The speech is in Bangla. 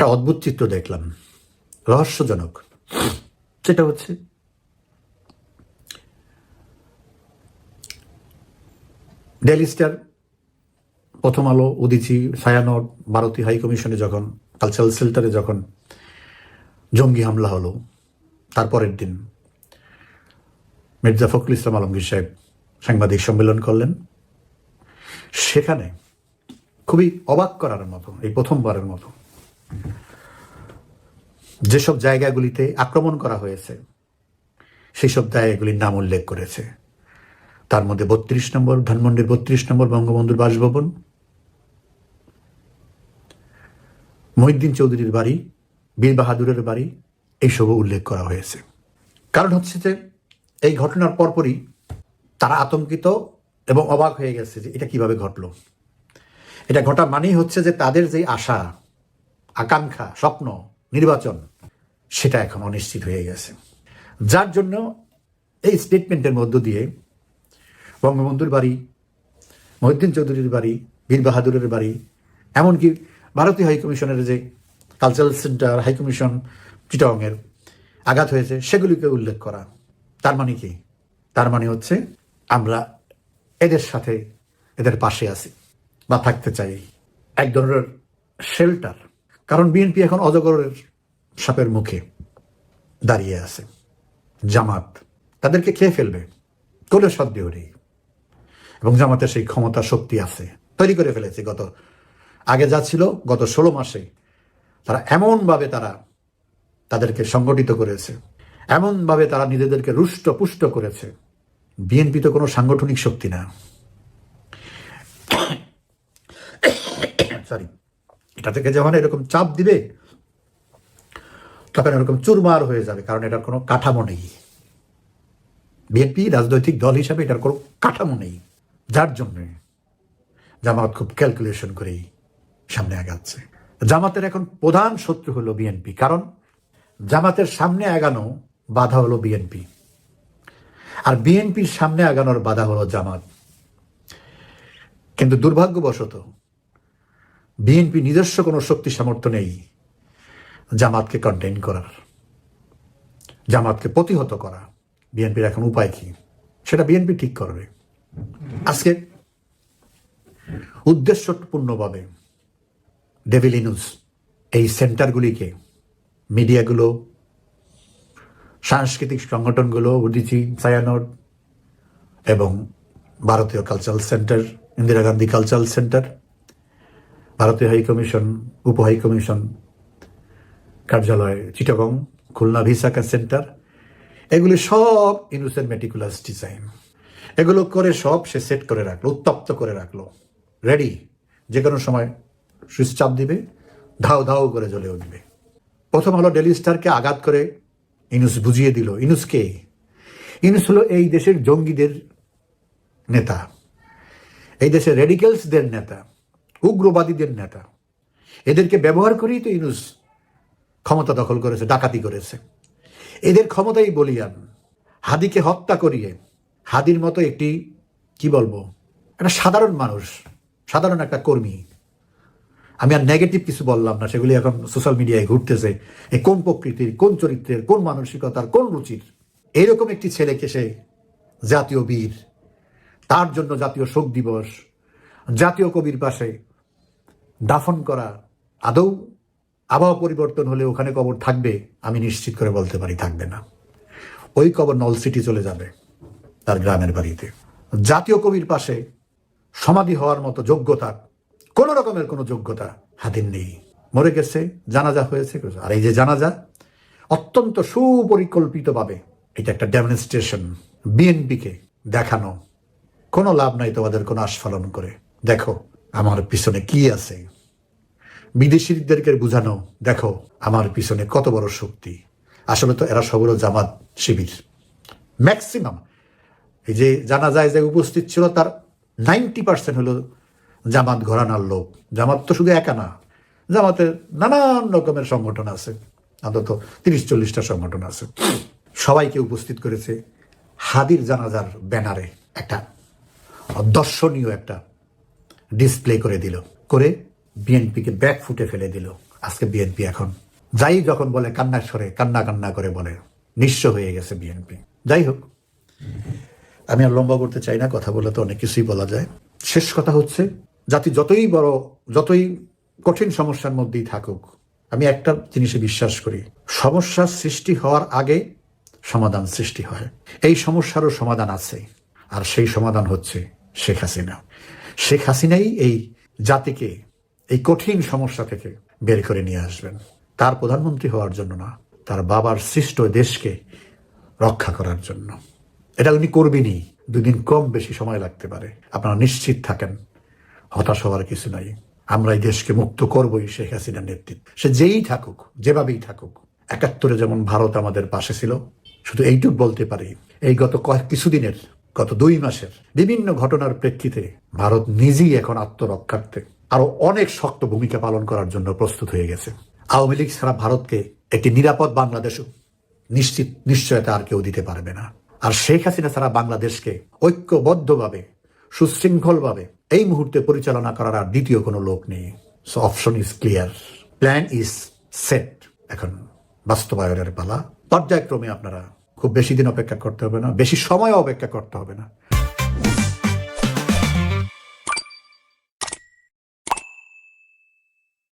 একটা অদ্ভুত চিত্র দেখলাম। রহস্যজনক। সেটা হচ্ছে? ডেলি স্টার প্রথম আলো উদিচি সায়ানট ভারতীয় হাই কমিশনে যখন কালচারাল সেল্টারে যখন জঙ্গি হামলা হলো তারপরের দিন মির্জা ফখরুল ইসলাম আলমগীর সাহেব সাংবাদিক সম্মেলন করলেন। সেখানে খুবই অবাক করার মতো এই প্রথমবারের মতো যেসব জায়গাগুলিতে আক্রমণ করা হয়েছে সেই সব জায়গাগুলির নাম উল্লেখ করেছে। তার মধ্যে বত্রিশ নম্বর, ধানমন্ডির বত্রিশ নম্বর বঙ্গবন্ধুর বাসভবন, মহিউদ্দিন চৌধুরীর বাড়ি, বীর বাহাদুরের বাড়ি এইসবও উল্লেখ করা হয়েছে। কারণ হচ্ছে যে, এই ঘটনার পরপরই তারা আতঙ্কিত এবং অবাক হয়ে গেছে যে এটা কীভাবে ঘটলো। এটা ঘটা মানেই হচ্ছে যে তাদের যে আশা আকাঙ্ক্ষা, স্বপ্ন, নির্বাচন, সেটা এখন অনিশ্চিত হয়ে গেছে। যার জন্য এই স্টেটমেন্টের মধ্য দিয়ে বঙ্গবন্ধুর বাড়ি, মহিউদ্দিন চৌধুরীর বাড়ি, বীর বাহাদুরের বাড়ি, এমনকি ভারতীয় হাইকমিশনের যে কালচারাল সেন্টার হাইকমিশন চিটংয়ের আঘাত হয়েছে, সেগুলিকে উল্লেখ করা। তার মানে কি? তার মানে হচ্ছে আমরা এদের সাথে, এদের পাশে আছি বা থাকতে চাই। এক ধরনের শেল্টার কারণ বিএনপি এখন অজগরের সাপের মুখে দাঁড়িয়ে আছে। জামাত তাদেরকে খেয়ে ফেলবে। কোলে সদ্য হলেই এবং জামাতের সেই ক্ষমতা শক্তি আছে। তৈরি করে ফেলেছে গত, আগে যা ছিল গত ষোলো মাসে তারা এমনভাবে তারা তাদেরকে সংগঠিত করেছে। এমনভাবে তারা নিজেদেরকে রুষ্ট পুষ্ট করেছে। বিএনপি তো কোনো সাংগঠনিক শক্তি না। সরি এটা থেকে যখন এরকম চাপ দিবে, তখন এরকম চুরমার হয়ে যাবে, কারণ এটার কোনো কাঠামো নেই। বিএনপি রাজনৈতিক দল হিসাবে এটার কোনো কাঠামো নেই। যার জন্যে জামাত খুব ক্যালকুলেশন করেই সামনে আগাচ্ছে। জামাতের এখন প্রধান শত্রু হলো বিএনপি কারণ জামাতের সামনে আগানো বাধা হলো বিএনপি আর বিএনপির সামনে আগানোর বাধা হলো জামাত। কিন্তু দুর্ভাগ্যবশত বিএনপি নিজস্ব কোনো শক্তি সামর্থ্য নেই জামাতকে কন্টেইন করার, জামাতকে প্রতিহত করা। বিএনপির এখন উপায় কি? সেটা বিএনপি ঠিক করবে। আজকে উদ্দেশ্যপূর্ণভাবে ডেভিলিনুস এই সেন্টারগুলিকে, মিডিয়াগুলো, সাংস্কৃতিক সংগঠনগুলো উডিচি ছায়ানট এবং ভারতীয় cultural centre Indira Gandhi cultural centre ভারতীয় হাই কমিশন, উপ হাই কমিশন কার্যালয়, চিটাগং, খুলনা ভিসাকা সেন্টার, এগুলি সব ইনুসের মেটিকুলাস ডিজাইন। এগুলো করে সব সে সেট করে রাখল, উত্তপ্ত করে রাখল। রেডি যে কোনো সময় সুইচ চাপ দিবে, ধাও ধাও করে জ্বলে উঠবে প্রথম হলো ডেলি স্টারকে আঘাত করে ইনুস বুঝিয়ে দিল ইনুসকে ইনুস হলো এই দেশের জঙ্গিদের নেতা। এই দেশের রেডিকেলসদের নেতা। উগ্রবাদীদের নেতা। এদেরকে ব্যবহার করেই তো ইনুস ক্ষমতা দখল করেছে, ডাকাতি করেছে। এদের ক্ষমতাই বলিয়ান হাদিকে হত্যা করিয়ে, হাদির মতো একটি, কি বলব, একটা সাধারণ মানুষ, সাধারণ একটা কর্মী। আমি আর নেগেটিভ কিছু বললাম না, সেগুলি এখন সোশ্যাল মিডিয়ায় ঘুরতেছে, এ কোন প্রকৃতির, কোন চরিত্রের, কোন মানসিকতার, কোন রুচির। এইরকম একটি ছেলেকে সে জাতীয় বীর, তার জন্য জাতীয় শোক দিবস, জাতীয় কবির পাশে দাফন করা, আদৌ আবহাওয়া পরিবর্তন হলে ওখানে কবর থাকবে, আমি নিশ্চিত করে বলতে পারি থাকবে না। ওই কবর নল সিটি চলে যাবে তার গ্রামের বাড়িতে। জাতীয় কবির পাশে সমাধি হওয়ার মতো যোগ্যতা, কোন রকমের কোনো যোগ্যতা হাতির নেই। মরে গেছে, জানাজা হয়েছে, আর এই যে জানাজা অত্যন্ত সুপরিকল্পিতভাবে এটা একটা ডেমনস্ট্রেশন, বিএনপিকে দেখানো। কোনো লাভ নাই তোমাদের কোনো আস্ফালন করে। দেখো আমার পিছনে কি আছে? বিদেশিদেরকে বুঝানো, দেখো, আমার পিছনে কত বড় শক্তি। আসলে তো এরা সবগুলো জামাত শিবির। ম্যাক্সিমাম এই যে জানা যায় যে উপস্থিত ছিল তার নাইনটি পার্সেন্ট হলো জামাত ঘরানার লোক। জামাত তো শুধু একা না, জামাতের নানান রকমের সংগঠন আছে। অন্তত তিরিশ চল্লিশটা সংগঠন আছে। সবাইকে উপস্থিত করেছে হাদির জানাজার ব্যানারে একটা দর্শনীয় একটা ডিসপ্লে করে দিল, করে বিএনপিকে ব্যাক ফুটে ফেলে দিল। আজকে বিএনপি এখন, যাই যখন বলে কান্না সরে কান্না কান্না করে বলে, নিঃস্ব হয়ে গেছে বিএনপি যাই হোক, আমি আর লম্বা করতে চাই না, কথা বলে তো অনেক কিছুই বলা যায়। শেষ কথা হচ্ছে, জাতি যতই বড়, যতই কঠিন সমস্যার মধ্যেই থাকুক, আমি একটা জিনিসে বিশ্বাস করি সমস্যার সৃষ্টি হওয়ার আগে সমাধান সৃষ্টি হয়। এই সমস্যারও সমাধান আছে, আর সেই সমাধান হচ্ছে শেখ হাসিনা। শেখ হাসিনাই এই জাতিকে, এই কঠিন সমস্যা থেকে বের করে নিয়ে আসবেন। তার প্রধানমন্ত্রী হওয়ার জন্য না, তার বাবার সৃষ্ট দেশকে রক্ষা করার জন্য। এটা উনি করবেনই। দুদিন কম বেশি সময় লাগতে পারে। আপনারা নিশ্চিত থাকেন, হতাশ হওয়ার কিছু নাই। আমরা এই দেশকে মুক্ত করবই শেখ হাসিনার নেতৃত্ব। সে যেই থাকুক, যেভাবেই থাকুক, একাত্তরে যেমন ভারত আমাদের পাশে ছিল, শুধু এইটুক বলতে পারি, এই গত কয়েক কিছুদিনের গত দুই মাসের বিভিন্ন ঘটনার প্রেক্ষিতে ভারত নিজেই এখন আত্মরক্ষার্থে আরও অনেক শক্ত ভূমিকা পালন করার জন্য প্রস্তুত হয়ে গেছে। আওয়ামী লীগ ছাড়া ভারতকে একটি নিরাপদ বাংলাদেশ নিশ্চিত নিশ্চয়তা আর কেউ দিতে পারবে না। আর শেখ হাসিনা ছাড়া বাংলাদেশকে ঐক্যবদ্ধভাবে, সুশৃঙ্খলভাবে এই মুহূর্তে পরিচালনা করার আর দ্বিতীয় কোনো লোক নেই। Option is clear plan is set এখন বাস্তবায়নের পালা। পর্যায়ক্রমে আপনারা খুব বেশি দিন অপেক্ষা করতে হবে না বেশি সময় অপেক্ষা করতে হবে না।